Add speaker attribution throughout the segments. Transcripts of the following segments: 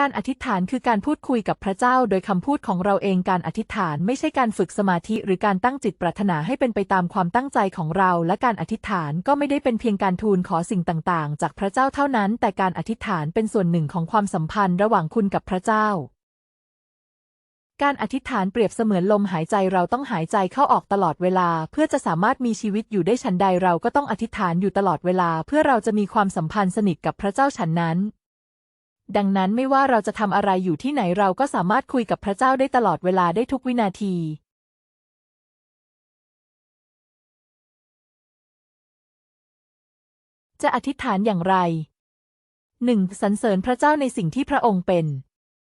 Speaker 1: การอธิษฐานคือการพูดคุยกับพระเจ้าโดยคำพูดของเราเองการอธิษฐานไม่ใช่การฝึกสมาธิหรือการตั้งจิตปรารถนาให้เป็นไปตามความตั้งใจของเรา และการอธิษฐานก็ไม่ได้เป็นเพียงการทูลขอสิ่งต่างๆ จากพระเจ้าเท่านั้น แต่การอธิษฐานเป็นส่วนหนึ่งของความสัมพันธ์ระหว่างคุณกับพระเจ้า การอธิษฐานเปรียบเสมือนลมหายใจเราต้องหายใจเข้าออกตลอดเวลา เพื่อจะสามารถมีชีวิตอยู่ได้ฉันใดเราก็ต้องอธิษฐานอยู่ตลอดเวลา เพื่อเราจะมีความสัมพันธ์สนิทกับพระเจ้าฉันนั้น ดังนั้นไม่ว่าเราจะทำอะไรอยู่ที่ไหนเราก็สามารถคุยกับพระเจ้าได้ตลอดเวลาได้ทุกวินาที จะอธิษฐานอย่างไร 1. สรรเสริญพระเจ้าในสิ่งที่พระองค์เป็น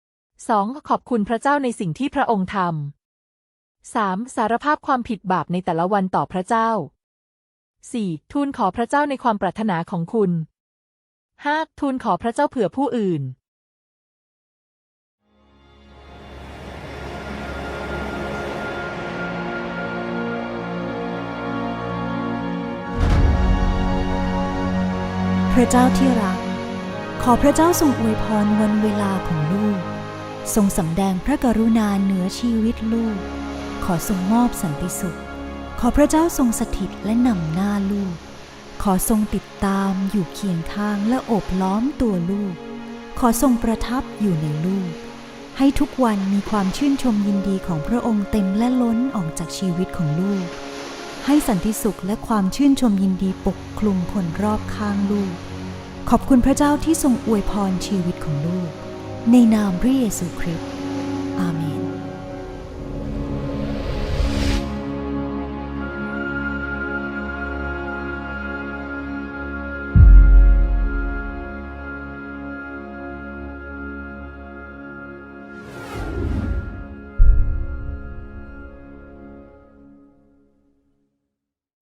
Speaker 1: 2. ขอบคุณพระเจ้าในสิ่งที่พระองค์ทำ 3. สารภาพความผิดบาปในแต่ละวันต่อพระเจ้า 4. ทูลขอพระเจ้าในความปรารถนาของคุณ 5. ทูลขอพระเจ้าเผื่อผู้อื่น
Speaker 2: พระเจ้าที่รัก ขอพระเจ้าทรงอวยพรวันเวลาของลูก ทรงสำแดงพระกรุณาเหนือชีวิตลูก ขอทรงมอบสันติสุข ขอพระเจ้าทรงสถิตและนำหน้าลูก อทรงติดตามอยู่เคียงข้างและโอบล้อมตัวลูก ขอทรงประทับอยู่ในลูก ให้ทุกวันมีความชื่นชมยินดีของพระองค์เต็มและล้นออกจากชีวิตของลูก ให้สันติสุขและความชื่นชมยินดีปกคลุมคนรอบข้างลูก ขอบคุณพระเจ้าที่ทรงอวยพรชีวิตของลูก ในนามพระเยซูคริสต์อาเมน